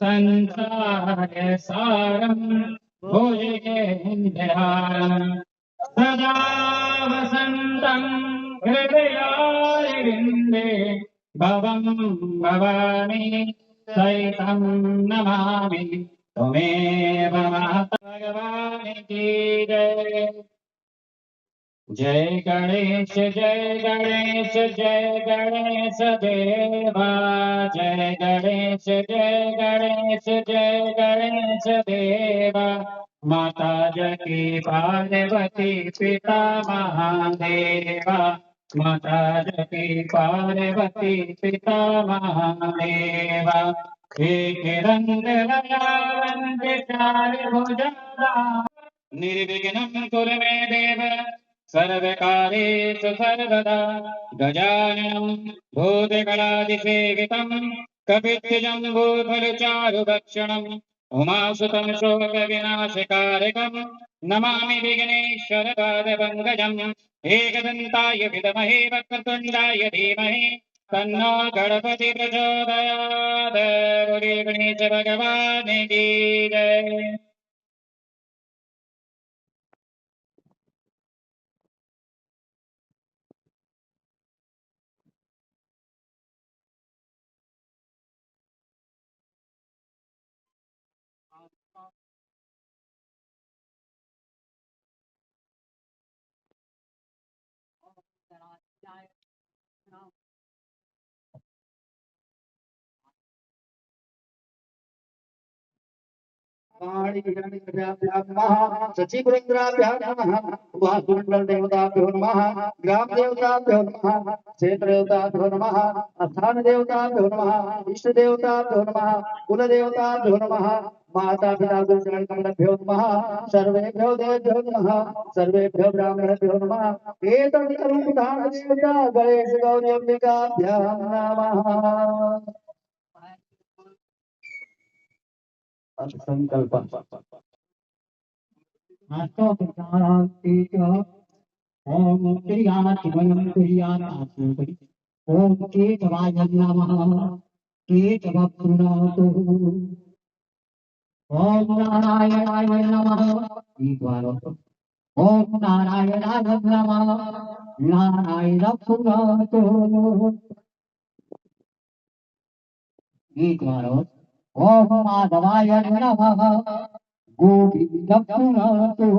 संसारसारम् भुजगेन्द्रहारम् सदा वसन्तम् हृदयारविन्दे भवं भवानि सहितं नमामि। त्वमेव भगवान् की जय। जय गणेश जय गणेश जय गणेश देवा। जय गणेश जय गणेश जय गणेश देवा। माता जकी पार्वती पिता महादेवा। जकी पार्वती पिता महादेवा निर्विघ्नं कुरु मे देव सर्वकारेषु सर्वदा। गजाननं भूतगणादिसेवितं कपित्यजम्बूफलचारुभक्षणम् उमासुतं शोकविनाशकारकम् नमामि विघ्नेश्वरपादपङ्कजम् एकदन्ताय विदमहे वक्रतुण्डाय धीमहि तन्नो गणपति प्रचोदयात् गणेश भगवान् की जय। सचिवृंद्राभ्यां नमः वासुमंडल देवताभ्यो नमः। ग्राम नमः। क्षेत्र नमः। स्थान नमः। इष्ट नमः कुल नमः। माता पिता गुरुजन कमलभ्यो नमः। सर्वेभ्यो देवेभ्यो नमः। सर्वेभ्यो ब्राह्मणेभ्यो नमः एतत् रूपधान देवता गणेश गौरी अंबिकाभ्यां नमः संकल्प क्रियातास्मि ॐ केशवाय नमः। ॐ नारायणाय नमः ईश्वर ॐ नारायणाय नमः नारायण पुनतु ईश्वर ॐ माधवाय नमः गोविन्द पुनतु